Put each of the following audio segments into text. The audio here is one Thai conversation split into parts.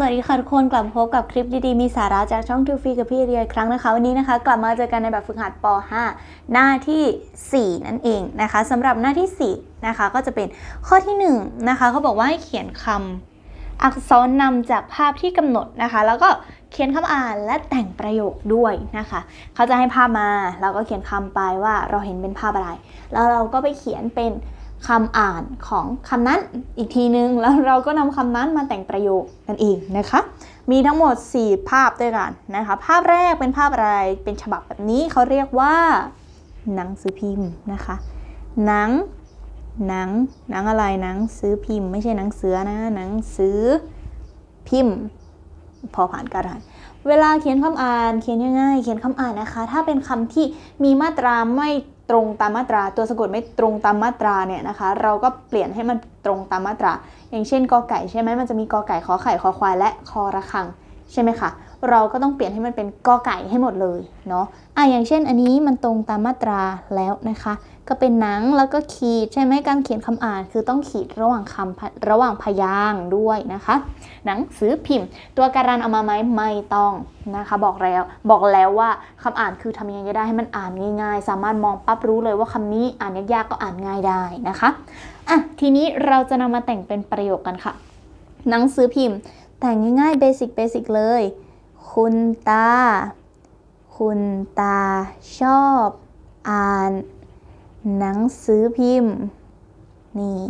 สวัสดีค่ะทุกคนกลับพบกับคลิปดีๆ มีสาระจากช่องทูฟีกับพี่เรียอีกครั้งนะคะ วันนี้นะคะ กลับมาเจอกันในแบบฝึกหัดป .5 หน้าที่ 4 นั่นเองนะคะสำหรับหน้าที่ 4 นะคะ ก็จะเป็นข้อที่1นะคะเขาบอกว่าให้เขียนคำอักษรนำจากภาพที่กำหนดนะคะ แล้วก็เขียนคำอ่านและแต่งประโยคด้วยนะคะ เขาจะให้ภาพมาเราก็เขียนคำไปว่าเราเห็นเป็นภาพอะไร แล้วเราก็ไปเขียนเป็น คำอ่านของคำนั้นอีกทีนึง แล้วเราก็นำคำนั้นมาแต่งประโยคนั่นเองนะคะ มีทั้งหมด 4 ภาพด้วยกันนะคะ ภาพแรกเป็นภาพอะไร เป็นฉบับแบบนี้เขาเรียกว่า หนังสือพิมพ์นะคะ หนัง หนัง หนังอะไร หนังซื้อพิมพ์ ไม่ใช่หนังเสือนะ หนังซื้อพิมพ์ พอผ่านกระดานเวลาเขียนคำอ่าน เขียนง่ายๆเขียนคำอ่านนะคะ ถ้าเป็นคำที่มีมาตราไม่ ตรงตามมาตรา ตัวสะกดไม่ตรงตามมาตราเนี่ยนะคะ เราก็เปลี่ยนให้มันตรงตามมาตรา อย่างเช่นกอไก่ใช่ไหมมันจะมีกอไก่ขอไข่คอควายและคอระฆังใช่ไหมคะ เราก็ต้องเปลี่ยนให้มันเป็นกอไก่ให้หมดเลยเนาะอะอย่างเช่นอันนี้มันตรงตามมาตราแล้วนะคะ ก็เป็นหนังแล้วก็ขีดใช่ไหมการเขียนคำอ่าน คือต้องขีดระหว่างคำระหว่างพยางค์ด้วยนะคะ หนังสือพิมพ์ ตัวการันเอามาไหมไม่ต้องนะคะ บอกแล้วบอกแล้วว่าคำอ่านคือทำยังไงก็ได้ให้มันอ่านง่าย ๆ สามารถมองปั๊บรู้เลยว่าคำนี้อ่านยากๆก็อ่านง่ายได้นะคะอะทีนี้เราจะนำมาแต่งเป็นประโยคกันค่ะ หนังสือพิมพ์แต่งง่ายๆเบสิกเบสิกเลย คุณตา คุณตาชอบอ่าน หนังสือพิมพ์ นี่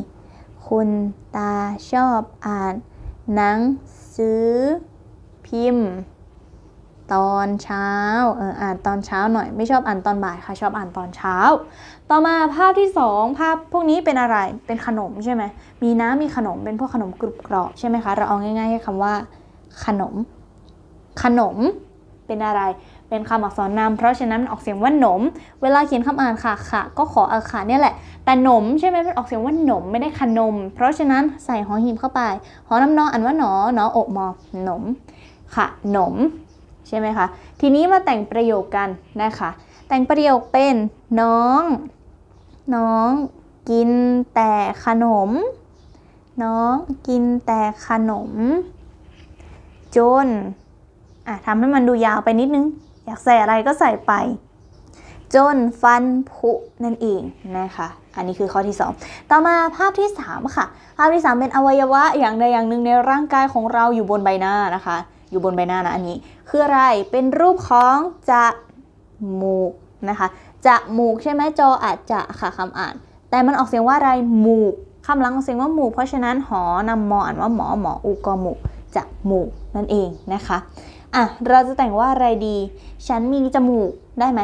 คุณตาชอบอ่าน หนังสือพิมพ์ ตอนเช้า เออ อ่านตอนเช้าหน่อย ไม่ชอบอ่านตอนบ่ายค่ะ ชอบอ่านตอนเช้า ต่อมาภาพที่สองภาพพวกนี้เป็นอะไร เป็นขนมใช่ไหม มีน้ำมีขนม เป็นพวกขนมกรุบกรอบใช่ไหมคะ เราเอาง่ายๆแค่คำว่าขนม ขนมเป็นอะไร เป็นคำอักษรนามเพราะฉะนั้นมันออกเสียงว่าหนม เวลาเขียนคำอ่านค่ะค่ะ ก็ขออาขาเนี่ยแหละ แต่หนมใช่ไหมมันออกเสียงว่าหนมไม่ได้ขนม เพราะฉะนั้นใส่หอหีบเข้าไป หอน้ำนออ่านว่าหนอหนออกมอหนม ค่ะหนม ใช่ไหมคะ ทีนี้มาแต่งประโยคกันนะคะ แต่งประโยคเป็นน้อง น้องกินแต่ขนม น้องกินแต่ขนม จน อะทำให้มันดูยาวไปนิดนึง อยากใส่อะไรก็ใส่ไป จนฟันผุนั่นเองนะคะ อันนี้คือข้อที่ 2 ต่อมาภาพที่ 3 ค่ะ ภาพที่ 3 เป็นอวัยวะอย่างใดอย่างหนึ่งในร่างกายของเราอยู่บนใบหน้านะคะ อยู่บนใบหน้านะอันนี้ คืออะไร เป็นรูปของจมูกนะคะ จมูกใช่ไหมจออาจจะค่ะคำอ่าน แต่มันออกเสียงว่าอะไรหมูกคำหลังออกเสียงว่าหมูกเพราะฉะนั้นหอนำมออ่านว่าหมอหมออูกอหมูกจมูกนั่นเองนะคะ อะเราจะแต่งว่าอะไรดี ฉันมีจมูกได้ไหม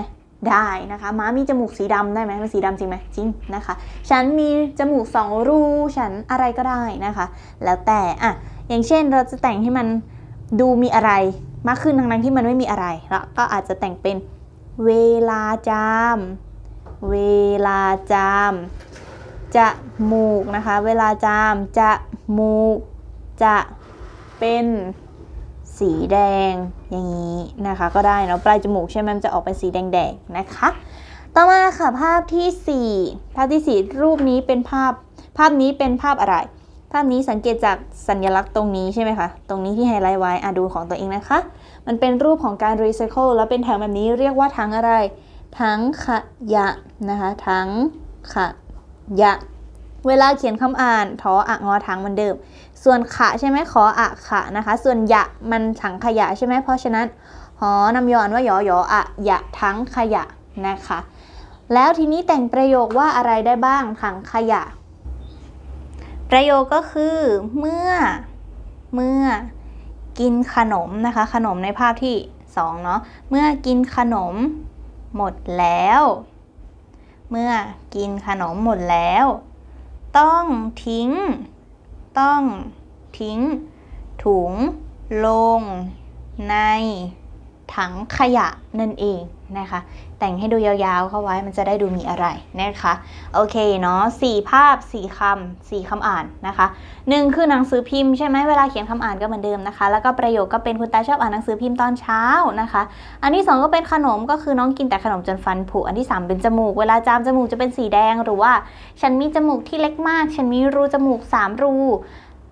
ได้นะคะม้ามีจมูกสีดำได้ไหมมันสีดำจริงไหมจริงนะคะ ฉันมีจมูกสองรู ฉันอะไรก็ได้นะคะ แล้วแต่อะอย่างเช่นเราจะแต่งให้มันดูมีอะไรมากขึ้นทั้งๆที่มันไม่มีอะไรแล้วก็อาจจะแต่งเป็นเวลาจาม เวลาจามจะมูกนะคะ เวลาจามจะมูกจะเป็น สีแดงอย่างนี้นะคะ ก็ได้เนาะปลายจมูกใช่ไหมมันจะออกเป็นสีแดงๆนะคะ ต่อมาค่ะภาพทีสี่4 ภาพทีสี่ 4 รูปนี้เป็นภาพ ภาพนี้เป็นภาพอะไร ภาพนี้สังเกตจากสัญลักษณ์ตรงนี้ใช่ไหมคะตรงนี้ที่ไฮไลท์ไว้อะดูของตัวเองนะคะ มันเป็นรูปของการรีไซเคิลแล้วเป็นถังแบบนี้เรียกว่าถังอะไรถังขยะนะคะถังขยะ เวลาเขียนคำอ่านทออะงอถังเหมือนเดิม ส่วนขะใช่ไหมขออะขะนะคะ ส่วนยะมันถังขยะใช่ไหมเพราะฉะนั้นหอนำยอนว่ายอยออะยะทั้งขยะนะคะ แล้วทีนี้แต่งประโยคว่าอะไรได้บ้างถังขยะ ประโยคก็คือเมื่อเมื่อกินขนมนะคะ ขนมในภาพที่2เนาะเมื่อกินขนมหมดแล้ว เมื่อกินขนมหมดแล้ว ต้องทิ้ง ต้องทิ้ง ถุง ลง ใน ถังขยะนั่นเองนะคะ แต่งให้ดูยาวๆเข้าไว้มันจะได้ดูมีอะไรนะคะ โอเคเนาะสี่ภาพสี่คำสี่คำอ่านนะคะหนึ่งคือหนังสือพิมพ์ใช่ไหมเวลาเขียนคำอ่านก็เหมือนเดิมนะคะ แล้วก็ประโยคก็เป็นคุณตาชอบอ่านหนังสือพิมพ์ตอนเช้านะคะ อันที่สองก็เป็นขนมก็คือน้องกินแต่ขนมจนฟันผุอันที่สามเป็นจมูก เวลาจามจมูกจะเป็นสีแดงหรือว่า ฉันมีจมูกที่เล็กมาก ฉันมีรูจมูกสามรู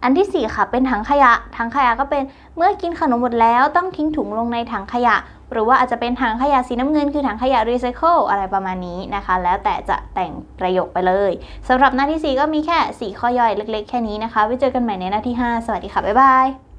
อันที่ 4 ค่ะ เป็นถังขยะ ถังขยะก็เป็นเมื่อกินขนมหมดแล้วต้องทิ้งถุงลงในถังขยะ หรือว่าอาจจะเป็นถังขยะสีน้ำเงินคือถังขยะรีไซเคิลอะไรประมาณนี้นะคะ แล้วแต่จะแต่งประโยคไปเลยสำหรับหน้าที่ 4 ก็มีแค่ 4 ข้อย่อยเล็ก ๆ แค่นี้นะคะ ไว้เจอกันใหม่ในหน้าที่ 5 สวัสดีค่ะ บ๊ายบาย